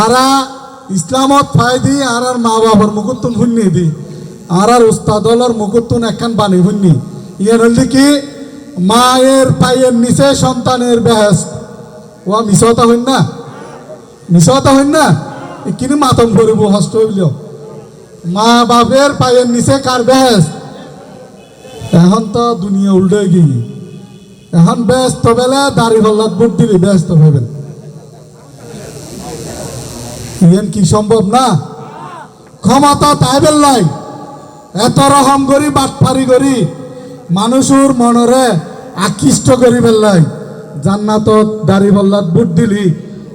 আরা ইসলামত ফায়দি আর আর মা বাবার মুকুত্তুন হুন্নি দি। আর আর উস্তাদলর মুকুত্তুন একখান বানি হুন্নি। ইয়ে হলি কি? মায়ের পায়ের নিচে সন্তানের বেহেস ও মিশতা হইন না? মিশতা হইন না? কিনে মাতম করিব, হস্ত হইল মা বাপের পায়ের নিচে কার বেহেস এখন তো দুনিয়া উল্টে গিয়ে এখন ব্যস্ত বেলা দাড়ি হল্লাত বুট দিলি ব্যস্ত হইবেন। ইয়েন কি সম্ভব না? ক্ষমতা তাই বেল্লাই এত রকম করি, বাটফারি করি, মানুষের মনরে আকৃষ্ট করি বেল্লাই জান্নাত দাড়ি বল্লাত বুট দিলি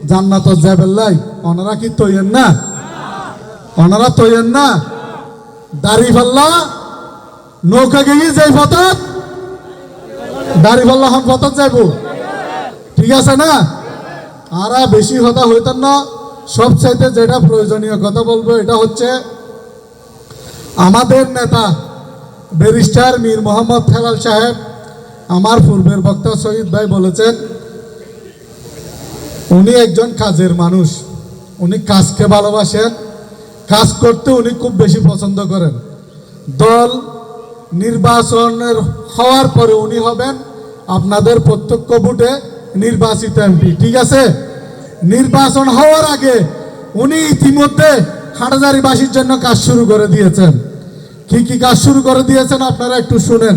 জান্নাত যাই বেল্লাই ওনারা কি তৈয়েন না? ওনারা তৈয়েন না? দাড়ি পাল্লা নৌকা গিয়ে যাই পথত দাড়ি পাল্লা হন পথত যাইব। ঠিক আছে না? আর বেশি কথা হইতেন না। সব চাইতে যেটা প্রয়োজনীয় কথা বলব, এটা হচ্ছে আমাদের নেতা ব্যারিস্টার মীর মোহাম্মদ ফেলাল সাহেব, আমার পূর্বের বক্তা শহীদ ভাই বলেছেন, উনি একজন কাজের মানুষ, উনি কাজকে ভালোবাসেন, কাজ করতে উনি খুব বেশি পছন্দ করেন। দল নির্বাচনের হওয়ার পরে উনি হবেন আপনাদের প্রত্যক্ষ ভোটে নির্বাচিত এমপি, ঠিক আছে? নির্বাচন হওয়ার আগে উনি ইতিমধ্যে হাটাজারিবাসীর জন্য কাজ শুরু করে দিয়েছেন। কি কি কাজ শুরু করে দিয়েছেন আপনারা একটু শুনেন।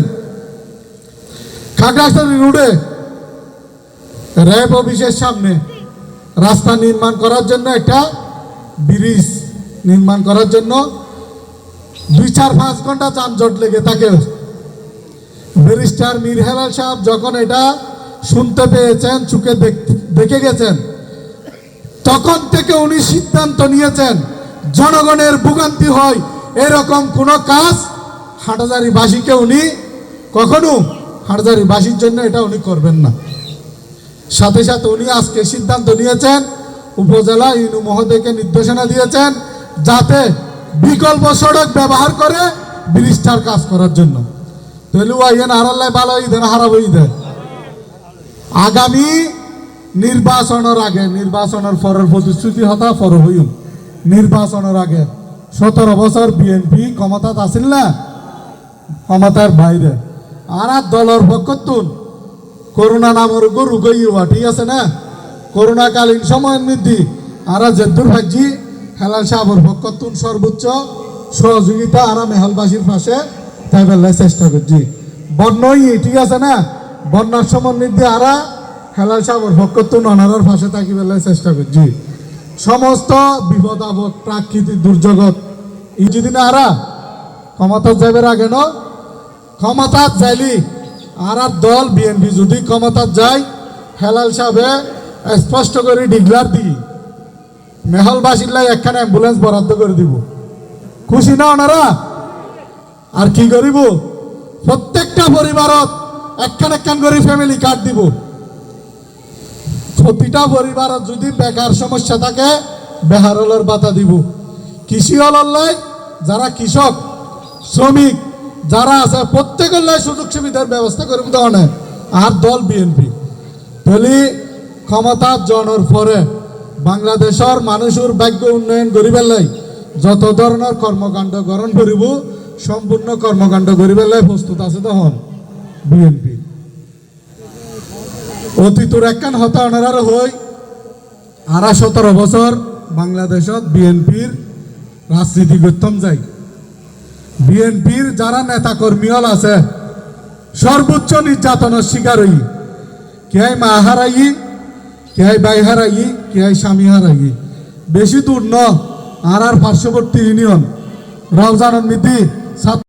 খাগড়াছড়ি রোডে র্যাব অফিসের সামনে রাস্তা নির্মাণ করার জন্য একটা ব্রিজ নির্মাণ করার জন্য দুই চার পাঁচ ঘণ্টা যানজট লেগে থাকে। ব্যারিস্টার মীর হেলাল সাহেব যখন এটা শুনতে পেয়েছেন চুকে দেখে গেছেন তখন থেকে উনি সিদ্ধান্ত নিয়েছেন, জনগণের ভোগান্তি হয়, এরকম কোনো কাজ হাটাজারিবাসীকে উনি কখনো হাটাজারি বাসীর জন্য এটা উনি করবেন না। সাথে সাথে উনি আজকে সিদ্ধান্ত নিয়েছেন, উপজেলা ইনু মহোদয়কে নির্দেশনা দিয়েছেন যাতে বিকল্প সড়ক ব্যবহার করে ব্রিজটার কাজ করার জন্য। তাহলে ওয়াইন হারাল্লাই ভালো ঈদের হারাবো ঈদের আগামী নির্বাচনের আগে, নির্বাচনের পরের প্রতিশ্রুতি হতা, পর হইম। নির্বাচনের আগে, সতেরো বছর বিএনপি ক্ষমতাত আছিল না? ক্ষমতার বাইরে। আর দলের পক্ষতুন করোনা নামের গরু গইয়া ঠিক আছে না? করোনাকালীন সময় নিধি আর জেদ্দুর ভাজি হেলাল সাহেবের পক্ষতুন সর্বোচ্চ সহযোগিতা আর মেহলবাসীর পাশে তাই চেষ্টা করছি বন্যই ঠিক আছে না? বন্যার সময় নিধি আরা হেলাল সাহেবের পক্ষতুন অনারার পাশে থাকি বেলায় চেষ্টা করছি সমস্ত বিপদ আপদ প্রাকৃতিক দুর্যোগত। ই যদি না আরা, ক্ষমতা যাবে আগে ন? ক্ষমতা যাইলি আর দল বিএনপি যদি ক্ষমতা যায়, হেলাল সাহেবে স্পষ্ট করে ডিক্লার দি। মেহলবাসীর একখানে অ্যাম্বুলেন্স বরাদ্দ করে দিব। খুশি না ওনারা? আর কি করিব? প্রত্যেকটা পরিবারত একখান একখান করে ফ্যামিলি কার্ড দিব। প্রতিটা পরিবারত যদি বেকার সমস্যা থাকে, বেহারলের বাতা দিব। কৃষি হলল্লাই যারা কৃষক, শ্রমিক, যারা আছে, প্রত্যেকের লাই সুযোগ সুবিধার ব্যবস্থা করে দেওয়া আর দল বিএনপি তাহলে ক্ষমতা জনের পরে বাংলাদেশের মানুষের ভাগ্য উন্নয়ন করিবার লাই যত ধরনের কর্মকাণ্ড গ্রহণ করিব, সম্পূর্ণ কর্মকাণ্ড করিবার লাই প্রস্তুত আছে তখন বিএনপি অতীতর একখান হতা অনারার হই। আড়া সতেরো বছর বাংলাদেশত বিএনপির রাজনীতি করতাম যাই। বিএনপির যারা নেতা কর্মীল আছে, সর্বোচ্চ নির্যাতনের শিকার হই। কে মা হারাই কে বাই হারাই কে স্বামী হারাই বেশি দূর ন আর আর পার্শ্ববর্তী ইউনিয়ন, রমজান মিতি